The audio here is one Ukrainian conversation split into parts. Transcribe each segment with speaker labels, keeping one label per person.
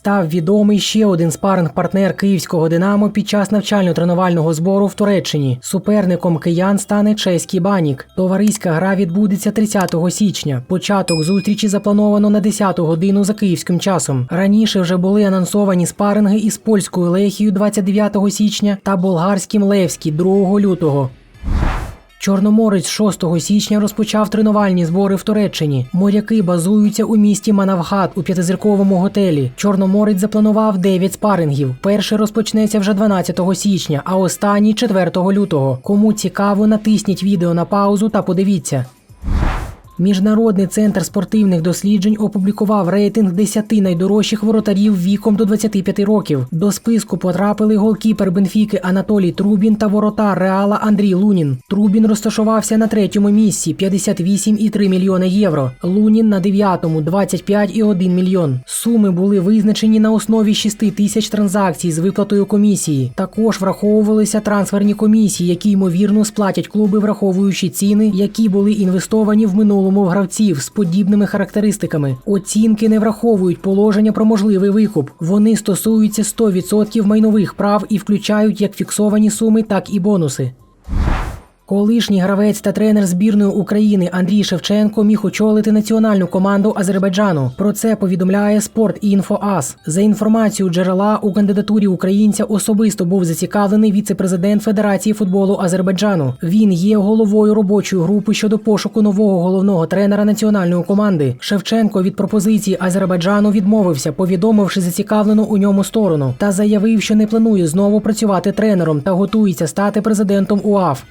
Speaker 1: Став відомий ще один спаринг-партнер київського Динамо під час навчально-тренувального збору в Туреччині. Суперником киян стане чеський банік. Товариська гра відбудеться 30 січня. Початок зустрічі заплановано на 10 годину за київським часом. Раніше вже були анонсовані спаринги із польською Лехією 29 січня та болгарським Левський 2 лютого. Чорноморець 6 січня розпочав тренувальні збори в Туреччині. Моряки базуються у місті Манавгат у п'ятизірковому готелі. Чорноморець запланував 9 спарингів. Перший розпочнеться вже 12 січня, а останній 4 лютого. Кому цікаво, натисніть відео на паузу та подивіться. Міжнародний центр спортивних досліджень опублікував рейтинг 10 найдорожчих воротарів віком до 25 років. До списку потрапили голкіпер Бенфіки Анатолій Трубін та воротар Реала Андрій Лунін. Трубін розташувався на третьому місці 58,3 мільйони євро. Лунін на дев'ятому 25,1 мільйон. Суми були визначені на основі 6 тисяч транзакцій з виплатою комісії. Також враховувалися трансферні комісії, які ймовірно сплатять клуби, враховуючи ціни, які були інвестовані в минулому в гравців з подібними характеристиками. Оцінки не враховують положення про можливий викуп. Вони стосуються 100% майнових прав і включають як фіксовані суми, так і бонуси. Колишній гравець та тренер збірної України Андрій Шевченко міг очолити національну команду Азербайджану. Про це повідомляє «Спортінфоас». За інформацією джерела у кандидатурі українця особисто був зацікавлений віце-президент Федерації футболу Азербайджану. Він є головою робочої групи щодо пошуку нового головного тренера національної команди. Шевченко від пропозиції Азербайджану відмовився, повідомивши зацікавлену у ньому сторону, та заявив, що не планує знову працювати тренером та готується стати президентом УАФ.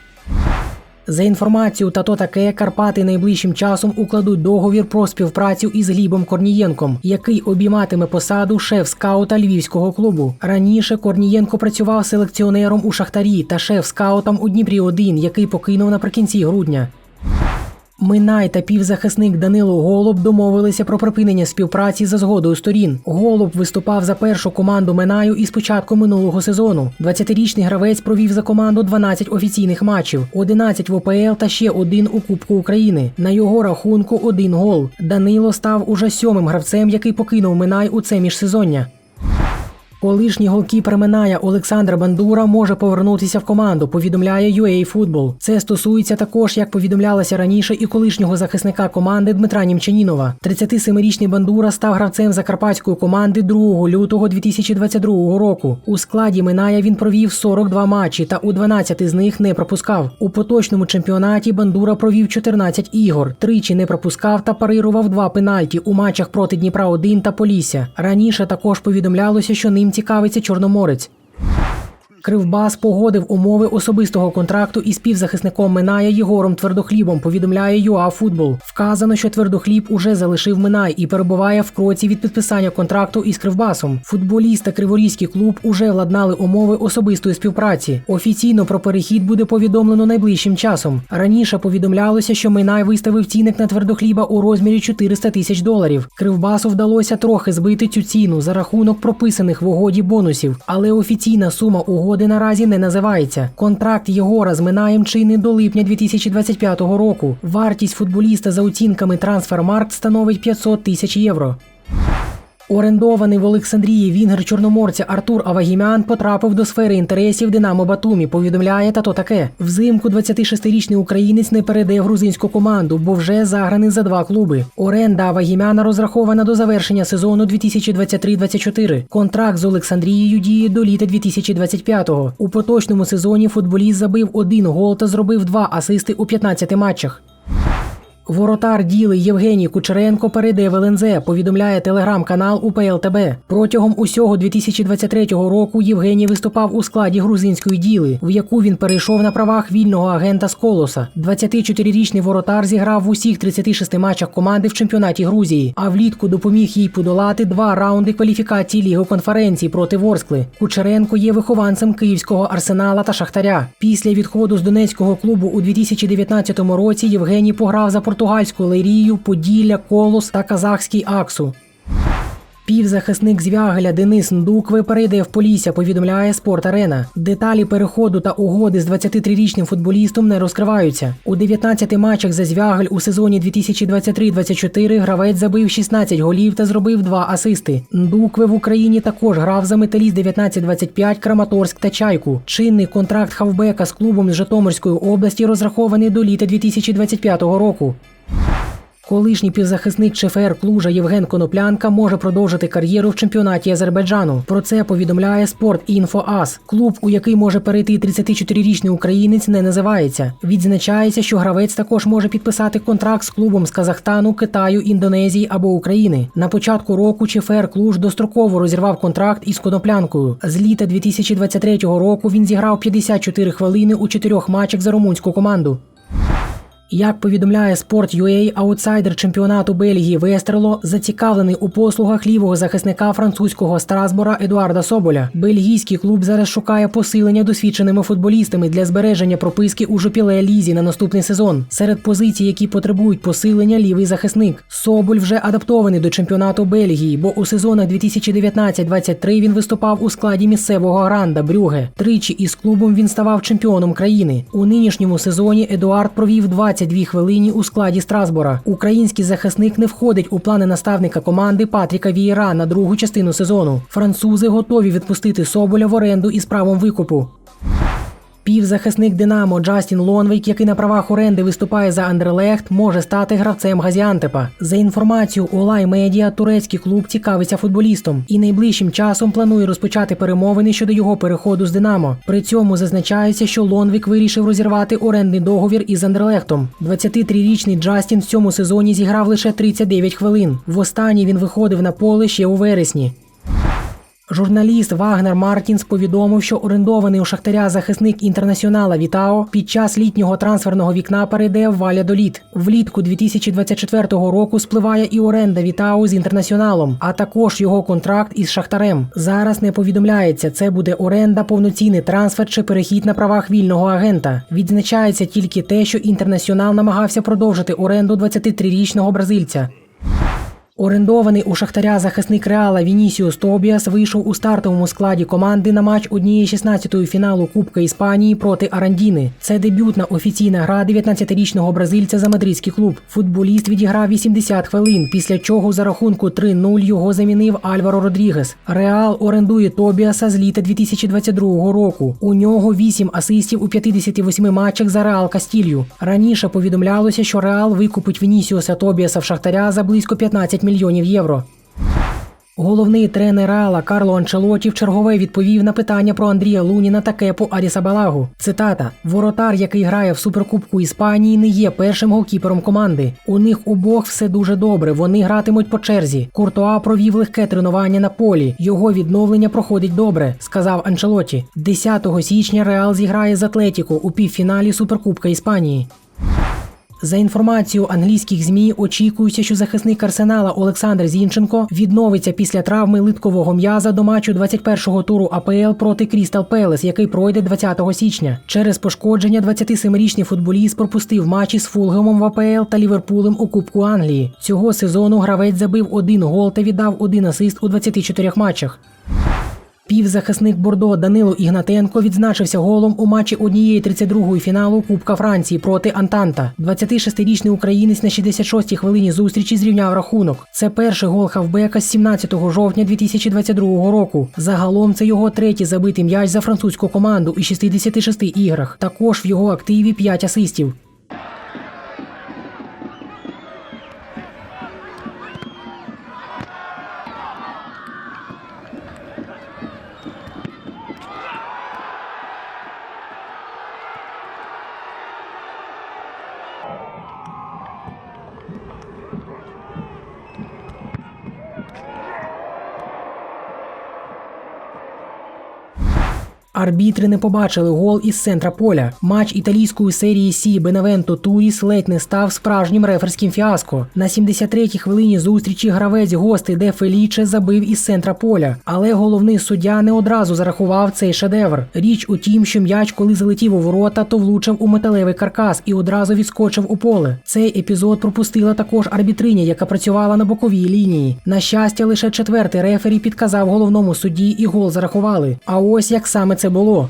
Speaker 1: За інформацією та то таке, Карпати найближчим часом укладуть договір про співпрацю із Глібом Корнієнком, який обійматиме посаду шеф-скаута львівського клубу. Раніше Корнієнко працював селекціонером у Шахтарі та шеф-скаутом у Дніпрі 1 який покинув наприкінці грудня. Минай та півзахисник Данило Голуб домовилися про припинення співпраці за згодою сторін. Голуб виступав за першу команду Минаю із початку минулого сезону. 20-річний гравець провів за команду 12 офіційних матчів, 11 в ОПЛ та ще один у Кубку України. На його рахунку один гол. Данило став уже сьомим гравцем, який покинув Минай у це міжсезоння. Колишній голкіпер Миная Олександр Бандура може повернутися в команду. Повідомляє UA Football. Це стосується також, як повідомлялося раніше, і колишнього захисника команди Дмитра Німчанінова. 37-річний Бандура став гравцем закарпатської команди 2 лютого 2022 року. У складі Миная він провів 42 матчі та у 12 з них не пропускав. У поточному чемпіонаті Бандура провів 14 ігор, тричі не пропускав та парирував два пенальті у матчах проти Дніпра 1 та Полісся. Раніше також повідомлялося, що ним цікавиться Чорноморець. Кривбас погодив умови особистого контракту із співзахисником Миная Єгором Твердохлібом. Повідомляє ЮА Футбол. Вказано, що Твердохліб уже залишив Минай і перебуває в кроці від підписання контракту із Кривбасом. Футболіст та Криворізький клуб уже владнали умови особистої співпраці. Офіційно про перехід буде повідомлено найближчим часом. Раніше повідомлялося, що Минай виставив цінник на твердохліба у розмірі 400 тисяч доларів. Кривбасу вдалося трохи збити цю ціну за рахунок прописаних в угоді бонусів, але офіційна сума угоди наразі не називається. Контракт Єгора з Минаєм чинний до липня 2025 року. Вартість футболіста за оцінками Трансфермаркт становить 500 тисяч євро. Орендований в Олександрії Вінгер Чорноморця Артур Авагімян потрапив до сфери інтересів Динамо Батумі. Повідомляє та то таке. Взимку 26-річний українець не перейде в грузинську команду, бо вже заграний за два клуби. Оренда Авагімяна розрахована до завершення сезону 2023-24. Контракт з Олександрією діє до літа 2025-го. У поточному сезоні футболіст забив один гол та зробив два асисти у 15 матчах. Воротар діли Євгеній Кучеренко перейде в ЛНЗ, повідомляє телеграм-канал УПЛТБ. Протягом усього 2023 року Євгеній виступав у складі грузинської діли, в яку він перейшов на правах вільного агента з колоса. 24-річний воротар зіграв в усіх 36 матчах команди в чемпіонаті Грузії, а влітку допоміг їй подолати два раунди кваліфікації Ліги конференції проти Ворскли. Кучеренко є вихованцем київського арсенала та шахтаря. Після відходу з донецького клубу у 2019 році Євгеній пограв за португальську Лерію, Поділля, Колос та казахський Аксу. Півзахисник Звягеля Денис Ндукве перейде в Полісся, повідомляє Спорт Арена. Деталі переходу та угоди з 23-річним футболістом не розкриваються. У 19 матчах за Звягель у сезоні 2023-24 гравець забив 16 голів та зробив 2 асисти. Ндукве в Україні також грав за металіст 19-25 Краматорськ та Чайку. Чинний контракт хавбека з клубом з Житомирської області розрахований до літа 2025 року. Колишній півзахисник ЧФР Клужа Євген Коноплянка може продовжити кар'єру в чемпіонаті Азербайджану. Про це повідомляє Спорт Ас. Клуб, у який може перейти 34-річний українець, не називається. Відзначається, що гравець також може підписати контракт з клубом з Казахстану, Китаю, Індонезії або України. На початку року ЧФР Клуж достроково розірвав контракт із Коноплянкою. З літа 2023 року він зіграв 54 хвилини у чотирьох матчах за румунську команду. Як повідомляє Sport.ua, аутсайдер чемпіонату Бельгії Вестерло зацікавлений у послугах лівого захисника французького Страсбора Едуарда Соболя. Бельгійський клуб зараз шукає посилення досвідченими футболістами для збереження прописки у жопіле лізі на наступний сезон. Серед позицій, які потребують посилення, лівий захисник. Соболь вже адаптований до чемпіонату Бельгії, бо у сезонах 2019-23 він виступав у складі місцевого гранда Брюге. Тричі із клубом він ставав чемпіоном країни. У нинішньому сезоні Едуард провів 20 22 хвилині у складі Страсбора. Український захисник не входить у плани наставника команди Патріка Вієра на другу частину сезону. Французи готові відпустити Соболя в оренду із правом викупу. Півзахисник Динамо Джастін Лонвейк, який на правах оренди виступає за Андерлехт, може стати гравцем Газіантепа. За інформацією Олай Медіа, турецький клуб цікавиться футболістом і найближчим часом планує розпочати перемовини щодо його переходу з Динамо. При цьому зазначається, що Лонвік вирішив розірвати орендний договір із Андерлехтом. 23-річний Джастін в цьому сезоні зіграв лише 39 хвилин. Востаннє він виходив на поле ще у вересні. Журналіст Вагнер Мартінс повідомив, що орендований у Шахтаря захисник інтернаціонала Вітао під час літнього трансферного вікна перейде в Валядоліт. Влітку 2024 року спливає і оренда Вітао з інтернаціоналом, а також його контракт із Шахтарем. Зараз не повідомляється, це буде оренда, повноцінний трансфер чи перехід на правах вільного агента. Відзначається тільки те, що інтернаціонал намагався продовжити оренду 23-річного бразильця. Орендований у Шахтаря захисник Реала Вінісіус Тобіас вийшов у стартовому складі команди на матч однієї 16-ї фіналу Кубка Іспанії проти Арандіни. Це дебютна офіційна гра 19-річного бразильця за мадридський клуб. Футболіст відіграв 80 хвилин, після чого за рахунку 3-0 його замінив Альваро Родрігес. Реал орендує Тобіаса з літа 2022 року. У нього 8 асистів у 58 матчах за Реал Кастілью. Раніше повідомлялося, що Реал викупить Вінісіуса Тобіаса в Шахтаря за близько 15 мільйонів євро. Головний тренер Реала Карло Анчелоті в чергове відповів на питання про Андрія Луніна та Кепу Арісабалагу. Цитата: Воротар, який грає в суперкубку Іспанії, не є першим голкіпером команди. У них обох все дуже добре. Вони гратимуть по черзі. Куртуа провів легке тренування на полі. Його відновлення проходить добре, сказав Анчелоті. 10 січня Реал зіграє з Атлетіко у півфіналі Суперкубка Іспанії. За інформацією англійських змі, очікується, що захисник арсенала Олександр Зінченко відновиться після травми литкового м'яза до матчу 21-го туру АПЛ проти Крістал Пелес, який пройде 20 січня. Через пошкодження 27-річний футболіст пропустив матчі з Фулгемом в АПЛ та Ліверпулем у Кубку Англії. Цього сезону гравець забив один гол та віддав один асист у 24 матчах. Півзахисник Бордо Данило Ігнатенко відзначився голом у матчі однієї 32-ї фіналу Кубка Франції проти Антанта. 26-річний українець на 66-й хвилині зустрічі зрівняв рахунок. Це перший гол хавбека з 17 жовтня 2022 року. Загалом це його третій забитий м'яч за французьку команду у 66 іграх. Також в його активі 5 асистів. Арбітри не побачили гол із центра поля. Матч італійської серії Сі Беневенто Туріс ледь не став справжнім реферським фіаско. На 73-й хвилині зустрічі гравець гостей Де Феліче забив із центра поля, але головний суддя не одразу зарахував цей шедевр. Річ у тім, що м'яч, коли залетів у ворота, то влучив у металевий каркас і одразу відскочив у поле. Цей епізод пропустила також арбітриня, яка працювала на боковій лінії. На щастя, лише четвертий рефері підказав головному судді і гол зарахували. А ось як саме це було.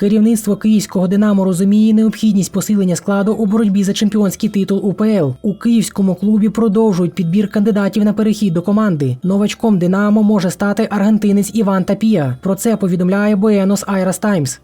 Speaker 1: Керівництво київського Динамо розуміє необхідність посилення складу у боротьбі за чемпіонський титул УПЛ. У київському клубі продовжують підбір кандидатів на перехід до команди. Новачком Динамо може стати аргентинець Іван Тапія. Про це повідомляє Буенос Айрас Таймс.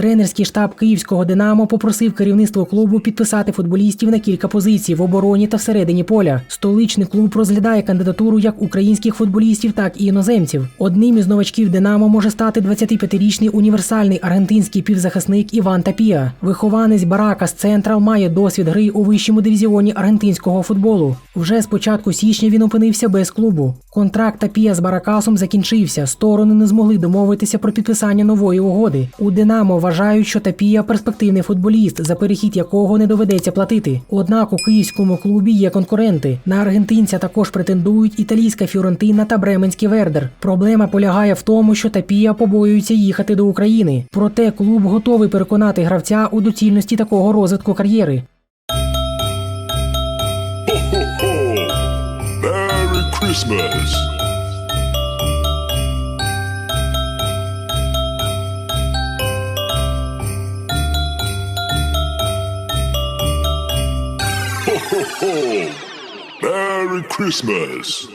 Speaker 1: Тренерський штаб київського Динамо попросив керівництво клубу підписати футболістів на кілька позицій в обороні та всередині поля. Столичний клуб розглядає кандидатуру як українських футболістів, так і іноземців. Одним із новачків Динамо може стати 25-річний універсальний аргентинський півзахисник Іван Тапія. Вихованець Барака з Централ має досвід гри у вищому дивізіоні аргентинського футболу. Вже з початку січня він опинився без клубу. Контракт Тапія з Баракасом закінчився. Сторони не змогли домовитися про підписання нової угоди. У Динамо вважають, що Тапія перспективний футболіст, за перехід якого не доведеться платити. Однак у київському клубі є конкуренти. На аргентинця також претендують італійська Фіорентина та Бременський Вердер. Проблема полягає в тому, що Тапія побоюється їхати до України. Проте клуб готовий переконати гравця у доцільності такого розвитку кар'єри.
Speaker 2: Christmas. Merry Christmas.